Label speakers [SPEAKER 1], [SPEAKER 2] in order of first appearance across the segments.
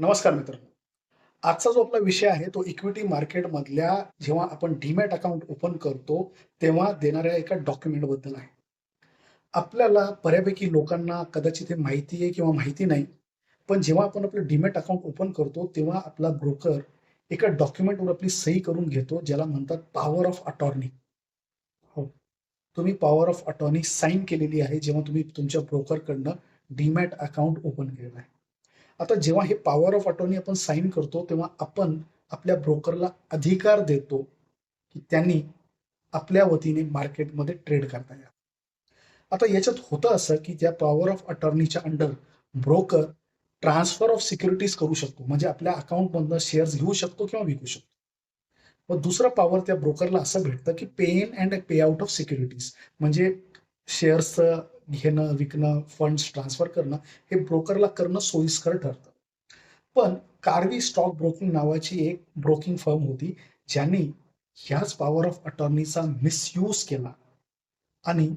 [SPEAKER 1] नमस्कार मित्रांनो. आजचा जो आपला विषय आहे तो इक्विटी मार्केटमधल्या जेव्हा आपण डीमॅट अकाउंट ओपन करतो तेव्हा देणाऱ्या एका डॉक्युमेंटबद्दल आहे. आपल्याला बऱ्यापैकी लोकांना कदाचित हे माहिती आहे किंवा माहिती नाही पण जेव्हा आपण आपलं डीमॅट अकाउंट ओपन करतो तेव्हा आपला ब्रोकर एका डॉक्युमेंटवर आपली सही करून घेतो ज्याला म्हणतात पॉवर ऑफ अटॉर्नी हो. तुम्ही पॉवर ऑफ अटॉर्नी साईन केलेली आहे जेव्हा तुम्ही तुमच्या ब्रोकरकडनं डीमॅट अकाउंट ओपन केलेलं आहे. आता जेव्हा हे पॉवर ऑफ अटॉर्नी आपण साईन करतो तेव्हा आपण आपल्या ब्रोकरला अधिकार देतो की त्यांनी आपल्या वतीने मार्केटमध्ये ट्रेड करता यावं. आता याच्यात होतं असं की त्या power of अटॉर्नीच्या under broker transfer of securities करू शकतो. म्हणजे आपल्या अकाउंटमधनं शेअर्स घेऊ शकतो किंवा विकू शकतो. व दुसरा पॉवर त्या ब्रोकरला असं भेटतं की pay in and pay out of securities म्हणजे शेअर्सचं घेणं विकणं फंड्स ट्रान्सफर करणं हे ब्रोकरला करणं सोयीस्कर ठरतं. पण कार्वी स्टॉक ब्रोकिंग नावाची एक ब्रोकिंग फर्म होती ज्यांनी ह्याच पॉवर ऑफ अटॉर्नीचा मिसयूज केला. आणि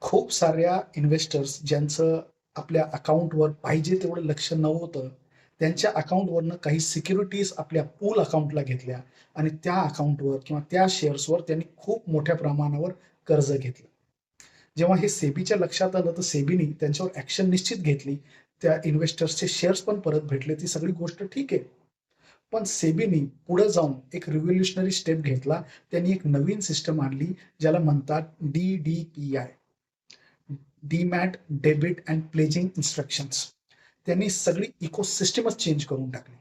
[SPEAKER 1] खूप साऱ्या इन्व्हेस्टर्स ज्यांचं आपल्या अकाउंटवर पाहिजे तेवढं लक्ष नव्हतं त्यांच्या अकाउंटवरनं काही सिक्युरिटीज आपल्या पूल अकाउंटला घेतल्या आणि त्या अकाउंटवर किंवा त्या शेअर्सवर त्यांनी खूप मोठ्या प्रमाणावर कर्ज घेतलं. जेव्हा हे सेबीच्या लक्षात आलं तर सेबीने त्यांच्यावर ऍक्शन निश्चित घेतली. त्या इन्व्हेस्टर्सचे शेअर्स पण परत भेटले. ती सगळी गोष्ट ठीक आहे. पण सेबीने पुढे जाऊन एक रिव्होल्युशनरी स्टेप घेतला. त्यांनी एक नवीन सिस्टम आणली ज्याला म्हणतात D D P I demat debit and pledging instructions त्यांनी सगळी इकोसिस्टमच चेंज करून टाकली.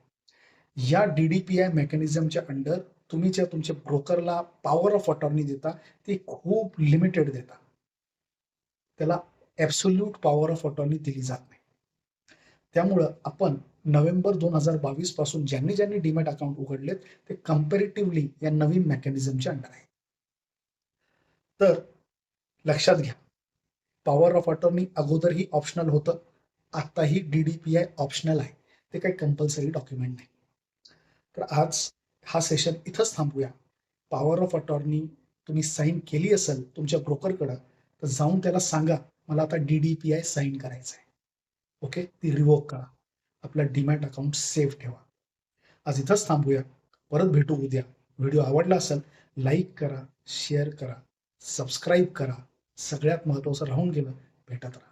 [SPEAKER 1] या डी डी पी आय मेकॅनिझमच्या अंडर तुम्ही ज्या तुमच्या ब्रोकरला पॉवर ऑफ अटॉर्नी देता ती खूप लिमिटेड देता. त्याला ॲब्सोल्यूट पॉवर ऑफ अटॉर्नी दिली जात नाही. त्यामुळं आपण नोव्हेंबर दोन हजार बावीसपासून ज्यांनी ज्यांनी डीमॅट अकाउंट उघडलेत ते कम्पेरेटिव्हली या नवीन मेकॅनिझमच्या अंडर आहे तर लक्षात घ्या पॉवर ऑफ अटॉर्नी अगोदरही ऑप्शनल होतं आत्ताही D D P I optional आहे ते काही कंपल्सरी डॉक्युमेंट नाही. तर आज हा सेशन इथंच थांबूया. पॉवर ऑफ अटॉर्नी तुम्ही साईन केली असेल तुमच्या ब्रोकरकडं तर जाऊन त्याला सांगा मला आता D D P I sign करायचं आहे ओके ती रिवोक करा. आपलं डीमॅट अकाउंट सेव्ह ठेवा. आज इथंच थांबूया. परत भेटू उद्या. व्हिडिओ आवडला असेल लाईक करा शेअर करा सबस्क्राईब करा. सगळ्यात महत्त्वाचं राहून गेलं भेटत राहा.